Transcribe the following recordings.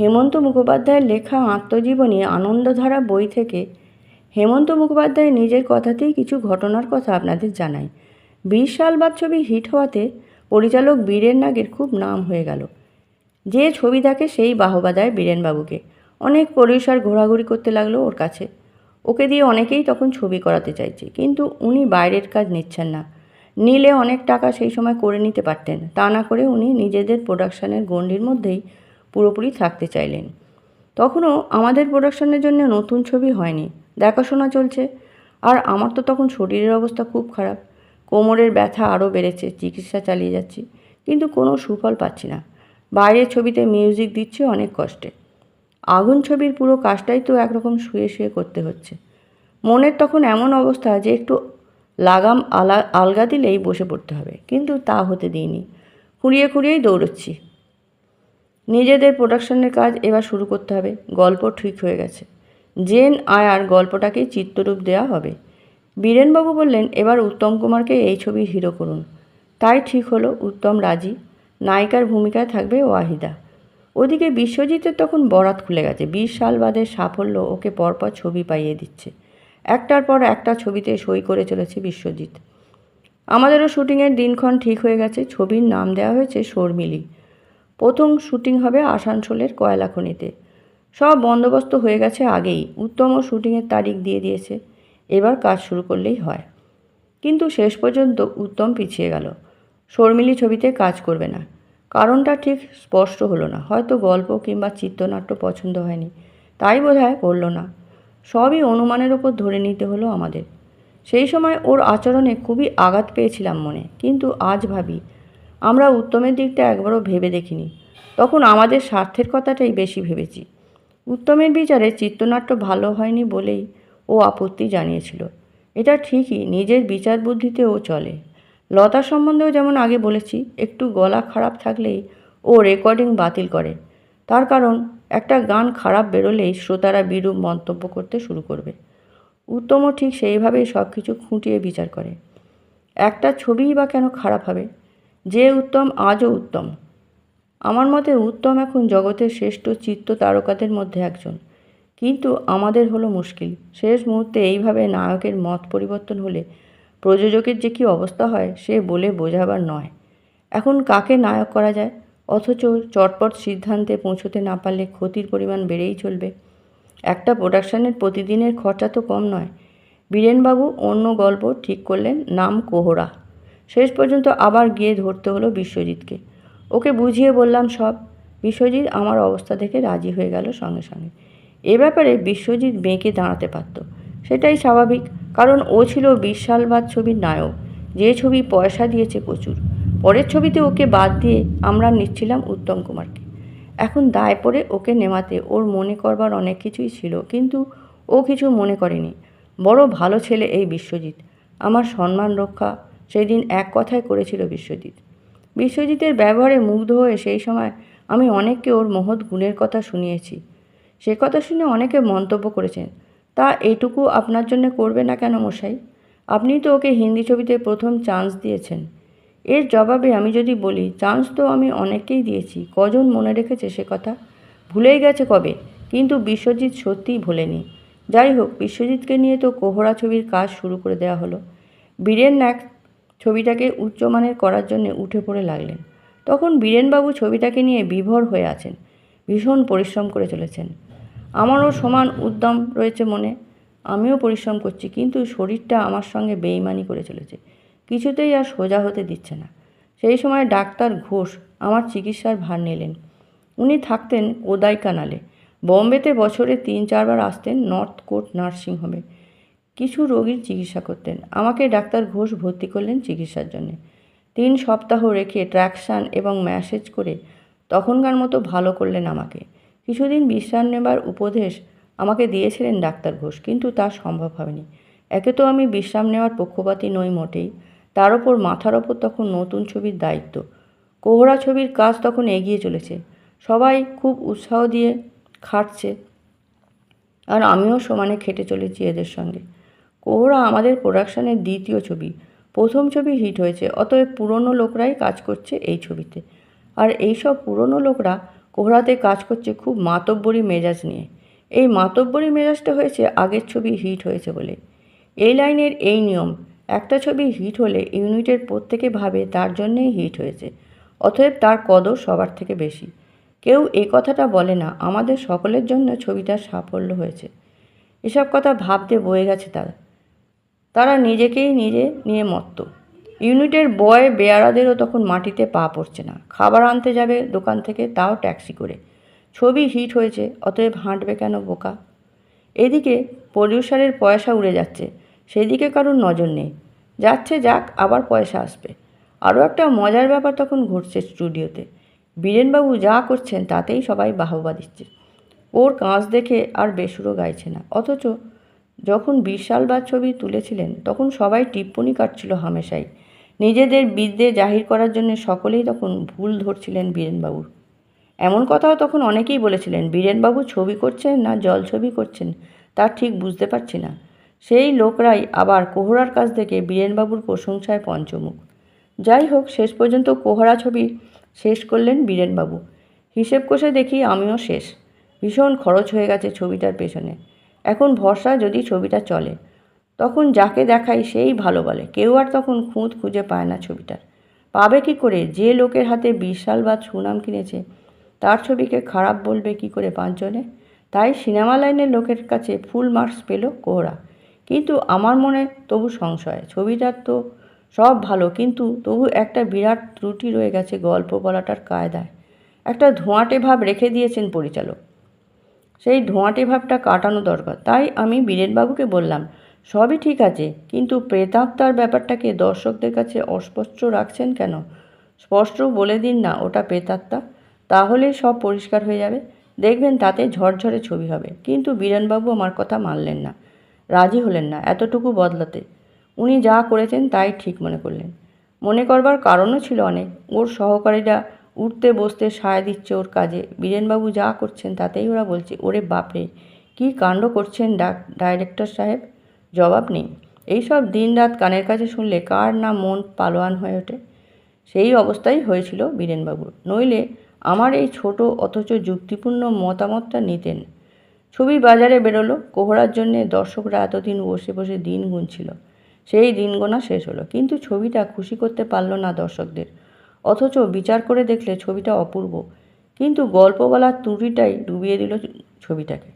হেমন্ত মুখোপাধ্যায়ের লেখা আত্মজীবনী আনন্দধারা বই থেকে, হেমন্ত মুখোপাধ্যায় নিজের কথাতেই কিছু ঘটনার কথা আপনাদের জানাই। বিশ সাল বাদ ছবি হিট হওয়াতে পরিচালক বীরেন নাগের খুব নাম হয়ে গেল। যে ছবি থাকে সেই বাহবা দেয় বীরেনবাবুকে। অনেক পরিসর ঘোরাঘুরি করতে লাগল ওর কাছে। ওকে দিয়ে অনেকেই তখন ছবি করাতে চাইছে, কিন্তু উনি বাইরের কাজ নিচ্ছেন না। নিলে অনেক টাকা সেই সময় করে নিতে পারতেন। তা না করে উনি নিজেদের প্রোডাকশানের গণ্ডির মধ্যেই পুরোপুরি থাকতে চাইলেন। তখনও আমাদের প্রোডাকশনের জন্য নতুন ছবি হয়নি। দেখাশোনা চলছে। আর আমার তো তখন শরীরের অবস্থা খুব খারাপ। কোমরের ব্যথা আরও বেড়েছে, চিকিৎসা চালিয়ে যাচ্ছি। কিন্তু কোনো সুফল পাচ্ছি না। বাইরের ছবিতে মিউজিক দিচ্ছে অনেক কষ্টে। আগুন ছবির পুরো কাজটাই তো একরকম শুয়ে শুয়ে করতে হচ্ছে। মনের তখন এমন অবস্থা যে একটু লাগাম আলা আলগা দিলেই বসে পড়তে হবে। কিন্তু তা হতে দিইনি। খুঁড়িয়ে খুঁড়িয়েই দৌড়চ্ছি। নিজেদের প্রোডাকশনের কাজ এবার শুরু করতে হবে। গল্প ঠিক হয়ে গেছে। জেন আয়ার গল্পটাকে চিত্ররূপ দেওয়া হবে। বীরেনবাবু বললেন, এবার উত্তম কুমারকে এই ছবির হিরো করুন। তাই ঠিক হলো উত্তম রাজি। নায়িকার ভূমিকায় থাকবে ওয়াহিদা। ওদিকে বিশ্বজিতের তখন বরাত খুলে গেছে। বিশ সাল বাদের সাফল্য ওকে পরপর ছবি পাইয়ে দিচ্ছে। একটার পর একটা ছবিতে সই করে চলেছে বিশ্বজিৎ। আমাদেরও শুটিংয়ের দিনক্ষণ ঠিক হয়ে গেছে। ছবির নাম দেওয়া হয়েছে শর্মিলি। প্রথম শুটিং হবে আসানসোলের কয়লা খনিতে। সব বন্দোবস্ত হয়ে গেছে আগেই। উত্তম শুটিংয়ের তারিখ দিয়ে দিয়েছে। এবার কাজ শুরু করলেই হয়। কিন্তু শেষ পর্যন্ত উত্তম পিছিয়ে গেল। শর্মিলি ছবিতে কাজ করবে না। কারণটা ঠিক স্পষ্ট হলো না। হয়তো গল্প কিংবা চিত্রনাট্য পছন্দ হয়নি। তাই বোধ হয় করল না। সবই অনুমানের ওপর ধরে নিতে হলো আমাদের। সেই সময় ওর আচরণে খুবই আঘাত পেয়েছিলাম মনে। কিন্তু আজ ভাবি আমরা উত্তমের দিকটা একবারও ভেবে দেখিনি। তখন আমাদের স্বার্থের কথাটাই বেশি ভেবেছি। উত্তমের বিচারে চিত্রনাট্য ভালো হয়নি বলেই ও আপত্তি জানিয়েছিল। এটা ঠিকই নিজের বিচার বুদ্ধিতে ও চলে। লতা সম্বন্ধেও যেমন আগে বলেছি, একটু গলা খারাপ থাকলেই ও রেকর্ডিং বাতিল করে। তার কারণ, একটা গান খারাপ বেরোলেই শ্রোতারা বিরূপ মন্তব্য করতে শুরু করবে। উত্তমও ঠিক সেইভাবেই সব কিছু খুঁটিয়ে বিচার করে। একটা ছবিই বা কেন খারাপ হবে? যে উত্তম আজও উত্তম। আমার মতে উত্তম এখন জগতের শ্রেষ্ঠ চিত্ত তারকাদের মধ্যে একজন। কিন্তু আমাদের হলো মুশকিল। শেষ মুহূর্তে এইভাবে নায়কের মত পরিবর্তন হলে প্রযোজকের যে কী অবস্থা হয়, সে বলে বোঝাবার নয়। এখন কাকে নায়ক করা যায়? অথচ চটপট সিদ্ধান্তে পৌঁছতে না পারলে ক্ষতির পরিমাণ বেড়েই চলবে। একটা প্রোডাকশানের প্রতিদিনের খরচা তো কম নয়। বীরেনবাবু অন্য গল্প ঠিক করলেন, নাম কোহরা। শেষ পর্যন্ত আবার গিয়ে ধরতে হলো বিশ্বজিৎকে। ওকে বুঝিয়ে বললাম, সব, বিশ্বজিৎ আমার অবস্থা দেখে রাজি হয়ে গেল সঙ্গে সঙ্গে। এ ব্যাপারে বিশ্বজিৎ বেঁকে দাঁড়াতে পারত। সেটাই স্বাভাবিক, কারণ ও ছিল বিশ সাল বাদ ছবির নায়ক। যে ছবি পয়সা দিয়েছে প্রচুর। পরের ছবিতে ওকে বাদ দিয়ে আমরা নিচ্ছিলাম উত্তম কুমারকে। এখন দায় পড়ে ওকে নেমাতে ওর মনে করবার অনেক কিছুই ছিল, কিন্তু ও কিছু মনে করেনি। বড় ভালো ছেলে এই বিশ্বজিৎ। আমার সম্মান রক্ষা সেই দিন এক কথায় করেছিল বিশ্বজিৎ। বিশ্বজিতের ব্যবহারে মুগ্ধ হয়ে সেই সময় আমি অনেককে ওর মহৎ গুণের কথা শুনিয়েছি। সে কথা শুনে অনেকে মন্তব্য করেছেন, তা এটুকু আপনার জন্য করবে না কেন মশাই? আপনি তো ওকে হিন্দি ছবিতে প্রথম চান্স দিয়েছেন। এর জবাবে আমি যদি বলি, চান্স তো আমি অনেককেই দিয়েছি, কজন মনে রেখেছে সে কথা? ভুলেই গেছে কবে? কিন্তু বিশ্বজিৎ সত্যিই ভোলেনি। যাই হোক, বিশ্বজিৎকে নিয়ে তো কোহরা ছবির কাজ শুরু করে দেওয়া হলো। বীরেন নাক ছবিটাকে উচ্চমানের করার জন্য উঠে পড়ে লাগলেন। তখন বীরেনবাবু ছবিটাকে নিয়ে বিভোর হয়ে আছেন, ভীষণ পরিশ্রম করে চলেছেন। আমারও সমান উদ্যম রয়েছে মনে, আমিও পরিশ্রম করছি, কিন্তু শরীরটা আমার সঙ্গে বেইমানি করে চলেছে, কিছুতেই আর সোজা হতে দিচ্ছে না। সেই সময় ডাক্তার ঘোষ আমার চিকিৎসার ভার নিলেন। উনি থাকতেন কোদাই কানালে বোম্বেতে বছরে তিন চারবার আসতেন নর্থ কোর্ট নার্সিং হোমে কিছু রোগীর চিকিৎসা করতেন। আমাকে ডাক্তার ঘোষ ভর্তি করলেন চিকিৎসার জন্যে। তিন সপ্তাহ রেখে ট্র্যাকশান এবং ম্যাসেজ করে তখনকার মতো ভালো করলেন আমাকে। কিছুদিন বিশ্রাম নেবার উপদেশ আমাকে দিয়েছিলেন ডাক্তার ঘোষ, কিন্তু তা সম্ভব হয়নি। একে তো আমি বিশ্রাম নেওয়ার পক্ষপাতী নই মোটেই। তার ওপর মাথার ওপর তখন নতুন ছবির দায়িত্ব। কোহরা ছবির কাজ তখন এগিয়ে চলেছে। সবাই খুব উৎসাহ দিয়ে খাটছে। আর আমিও সমানে খেটে চলেছি এদের সঙ্গে। কোহরা আমাদের প্রোডাকশানের দ্বিতীয় ছবি। প্রথম ছবি হিট হয়েছে, অতএব পুরনো লোকরাই কাজ করছে এই ছবিতে। আর এইসব পুরনো লোকরা কোহরাতে কাজ করছে খুব মাতব্বরি মেজাজ নিয়ে। এই মাতব্বরি মেজাজটা হয়েছে আগের ছবি হিট হয়েছে বলে। এই লাইনের এই নিয়ম, একটা ছবি হিট হলে ইউনিটের প্রত্যেকে ভাবে তার জন্যেই হিট হয়েছে, অতএব তার কদর সবার থেকে বেশি। কেউ এই কথাটা বলে না, আমাদের সকলের জন্য ছবিটার সাফল্য হয়েছে। এসব কথা ভাবতে বয়ে গেছে তারা। তারা নিজেকেই নিজে নিয়ে মত্ত। ইউনিটের বয় বেয়ারাদেরও তখন মাটিতে পা পড়ছে না। খাবার আনতে যাবে দোকান থেকে, তাও ট্যাক্সি করে। ছবি হিট হয়েছে, অতএব হাঁটবে কেন বোকা? এদিকে প্রডিউসারের পয়সা উড়ে যাচ্ছে, সেদিকে কারোর নজর নেই। যাচ্ছে যাক, আবার পয়সা আসবে। আরও একটা মজার ব্যাপার তখন ঘটছে স্টুডিওতে। বীরেনবাবু যা করছেন তাতেই সবাই বাহবা দিচ্ছে। ওর কাজ দেখে আর বেসুরো গাইছে না। অথচ যখন বিশ সাল বাদ ছবি তুলেছিলেন, তখন সবাই টিপ্পনি কাটছিল হামেশাই। নিজেদের বিদ্যে জাহির করার জন্য সকলেই তখন ভুল ধরছিলেন বীরেনবাবুর। এমন কথাও তখন অনেকেই বলেছিলেন, বীরেনবাবু ছবি করছেন না জল ছবি করছেন? তা ঠিক বুঝতে পারছি না। সেই লোকরাই আবার কোহরার কাছ থেকে বীরেনবাবুর প্রশংসায় পঞ্চমুখ। যাই হোক, শেষ পর্যন্ত কোহরা ছবি শেষ করলেন বীরেনবাবু। হিসেব কষে দেখি আমিও শেষ। ভীষণ খরচ হয়ে গেছে ছবিটার পেছনে। এখন ভরসা যদি ছবিটা চলে, তখন যাকে দেখাই সেই ভালো বলে। কেউ আর তখন খুঁত খুঁজে পায় না ছবিটার। পাবে কি করে? যে লোকের হাতে বিশ সাল বাদ সুনাম কিনেছে, তার ছবিকে খারাপ বলবে কি করে পাঁচজনে? তাই সিনেমা লাইনের লোকের কাছে ফুল মার্কস পেল কোহরা। কিন্তু আমার মনে তবু সংশয়, ছবিটার তো সব ভালো, কিন্তু তবু একটা বিরাট ত্রুটি রয়ে গেছে গল্প বলাটার কায়দায়। একটা ধোঁয়াটে ভাব রেখে দিয়েছেন পরিচালক। সেই ধোঁয়াটে ভাবটা কাটানো দরকার। তাই আমি বীরেনবাবুকে বললাম, সবই ঠিক আছে, কিন্তু প্রেতাত্মার ব্যাপারটাকে দর্শকদের কাছে অস্পষ্ট রাখছেন কেন? স্পষ্ট বলে দিন না ওটা প্রেতাত্মা তাহলেই সব পরিষ্কার হয়ে যাবে। দেখবেন তাতে ঝরঝরে ছবি হবে। কিন্তু বীরেনবাবু আমার কথা মানলেন না, রাজি হলেন না এতটুকু বদলাতে। উনি যা করেছেন তাই ঠিক মনে করলেন। মনে করবার কারণও ছিল অনেক। ওর সহকারীরা উঠতে বসতে সায় দিচ্ছে ওর কাজে। বীরেনবাবু যা করছেন তাতেই ওরা বলছে, ওরে বাপরে, কী কাণ্ড করছেন ডাইরেক্টর সাহেব? জবাব নেই। এইসব দিন রাত কানের কাছে শুনলে কার না মন পালোয়ান হয়ে ওঠে। সেই অবস্থাই হয়েছিল বীরেনবাবুর। নইলে আমার এই ছোট অথচ যুক্তিপূর্ণ মতামতটা নিতেন। ছবি বাজারে বেরোলো, কোহরার জন্যে দর্শকরা এতদিন বসে বসে দিন গুনছিল। সেই দিন গোনা শেষ হলো, কিন্তু ছবিটা খুশি করতে পারল না দর্শকদের। অথচ বিচার করে দেখলে ছবিটা অপূর্ব। কিন্তু গল্প বলার ত্রুটিটাই ডুবিয়ে দিল ছবিটাকে।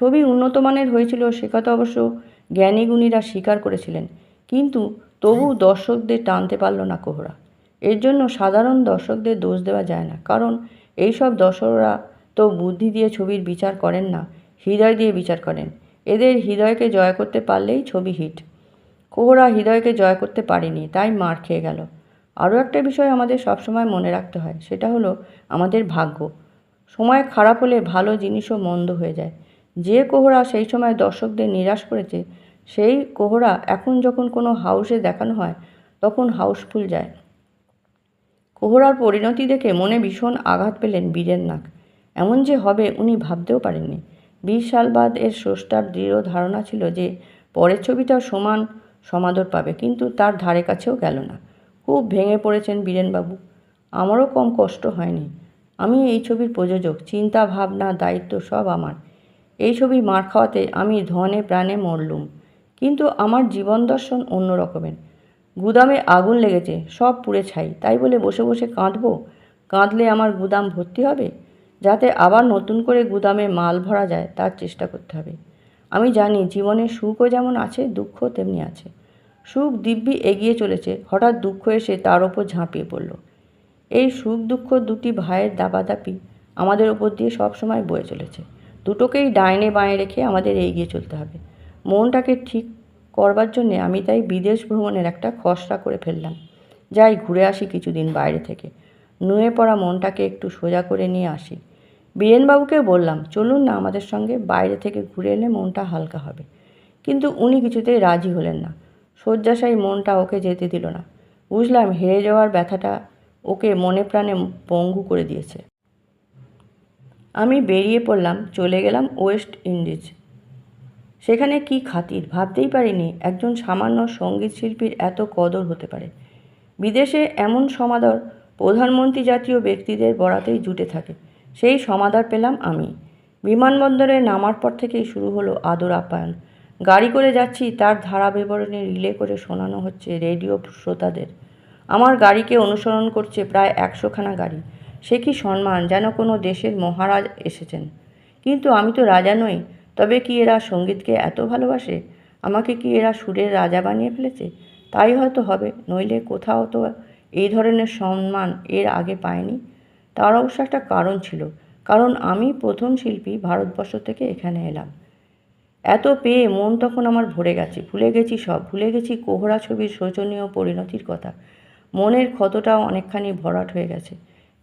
ছবি উন্নত মানের হয়েছিল সে কথা অবশ্য জ্ঞানীগুণীরা স্বীকার করেছিলেন। কিন্তু তবু দর্শকদের টানতে পারল না কোহরা। এর জন্য সাধারণ দর্শকদের দোষ দেওয়া যায় না। কারণ এইসব দর্শকরা তো বুদ্ধি দিয়ে ছবির বিচার করেন না, হৃদয় দিয়ে বিচার করেন। এদের হৃদয়কে জয় করতে পারলেই ছবি হিট। কোহরা হৃদয়কে জয় করতে পারেনি, তাই মার খেয়ে গেল। আরও একটা বিষয় আমাদের সবসময় মনে রাখতে হয়, সেটা হলো আমাদের ভাগ্য। সময় খারাপ হলে ভালো জিনিসও মন্দ হয়ে যায়। যে কোহরা সেই সময় দর্শকদের নিরাশ করেছে, সেই কোহরা এখন যখন কোনো হাউসে দেখানো হয়, তখন হাউসফুল যায়। কোহরার পরিণতি দেখে মনে ভীষণ আঘাত পেলেন বীরেন্নাথ এমন যে হবে উনি ভাবতেও পারেননি। বিশ সাল বাদ এর স্রষ্টার দৃঢ় ধারণা ছিল যে, পরের ছবিটা সমান সমাদর পাবে, কিন্তু তার ধারে কাছেও গেল না। খুব ভেঙে পড়েছেন বীরেনবাবু। আমারও কম কষ্ট হয়নি। আমি এই ছবির প্রযোজক, চিন্তা, ভাবনা, দায়িত্ব সব আমার। এই ছবি মার খাওয়াতে আমি ধনে প্রাণে মরলুম। কিন্তু আমার জীবন দর্শন অন্য রকমের। গুদামে আগুন লেগেছে, সব পুড়ে ছাই। তাই বলে বসে বসে কাঁদবো? কাঁদলে আমার গুদাম ভর্তি হবে? যাতে আবার নতুন করে গুদামে মাল ভরা যায়, তার চেষ্টা করতে হবে। আমি জানি জীবনে সুখও যেমন আছে দুঃখ তেমনি আছে। সুখ দিব্যি এগিয়ে চলেছে। হঠাৎ দুঃখ এসে তার ওপর ঝাঁপিয়ে পড়ল। এই সুখ দুঃখ দুটি ভাইয়ের দাপাদাপি আমাদের ওপর দিয়ে সবসময় বয়ে চলেছে। দুটোকেই ডাইনে বাঁয়ে রেখে আমাদের এগিয়ে চলতে হবে। মনটাকে ঠিক করবার জন্যে আমি তাই বিদেশ ভ্রমণের একটা খসড়া করে ফেললাম। যাই, ঘুরে আসি কিছুদিন বাইরে থেকে। নুয়ে পড়া মনটাকে একটু সোজা করে নিয়ে আসি। বীরেনবাবুকে বললাম, চলুন না আমাদের সঙ্গে, বাইরে থেকে ঘুরে এলে মনটা হালকা হবে। কিন্তু উনি কিছুতেই রাজি হলেন না। শয্যাশায়ী মনটা ওকে যেতে দিল না। বুঝলাম হেরে যাওয়ার ব্যথাটা ওকে মনে প্রাণে পঙ্গু করে দিয়েছে। আমি বেরিয়ে পড়লাম, চলে গেলাম ওয়েস্ট ইন্ডিজ। সেখানে কি খাতির ভাবতেই পারিনি একজন সামান্য সংগীত শিল্পীর এত কদর হতে পারে। বিদেশে এমন সমাদর প্রধানমন্ত্রী জাতীয় ব্যক্তিদের বরাতেই জুটে থাকে। সেই সমাদর পেলাম আমি। বিমানবন্দরে নামার পর থেকেই শুরু হলো আদর আপ্যায়ন। গাড়ি করে যাচ্ছি, তার ধারা বিবরণী রিলে করে শোনানো হচ্ছে রেডিও শ্রোতাদের। আমার গাড়িকে অনুসরণ করছে প্রায় একশোখানা গাড়ি। সে কি সম্মান যেন কোনো দেশের মহারাজ এসেছেন? কিন্তু আমি তো রাজা নই, তবে কি এরা সঙ্গীতকে এত ভালোবাসে? আমাকে কি এরা সুরের রাজা বানিয়ে ফেলেছে? তাই হয়তো হবে, নইলে কোথাও তো এই ধরনের সম্মান এর আগে পায়নি তার অবশ্য একটা কারণ ছিল, কারণ আমি প্রথম শিল্পী ভারতবর্ষ থেকে এখানে এলাম। এত পেয়ে মন তখন আমার ভরে গেছে। ভুলে গেছি সব, ভুলে গেছি কোহরা ছবির শোচনীয় পরিণতির কথা। মনের ক্ষতটাও অনেকখানি ভরাট হয়ে গেছে।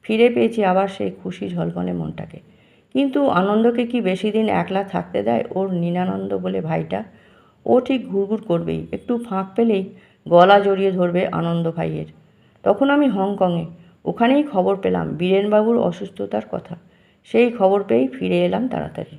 ফিরে পেয়েছি আবার সেই খুশি ঝলকনে মনটাকে। কিন্তু আনন্দকে কি বেশি দিন একলা থাকতে দেয় ওর নীনানন্দ বলে ভাইটা? ও ঠিক ঘুরঘুর করবেই, একটু ফাঁক পেলেই গলা জড়িয়ে ধরবে আনন্দ ভাইয়ের। তখন আমি হংকংয়ে, ওখানেই খবর পেলাম বীরেনবাবুর অসুস্থতার কথা। সেই খবর পেয়েই ফিরে এলাম তাড়াতাড়ি।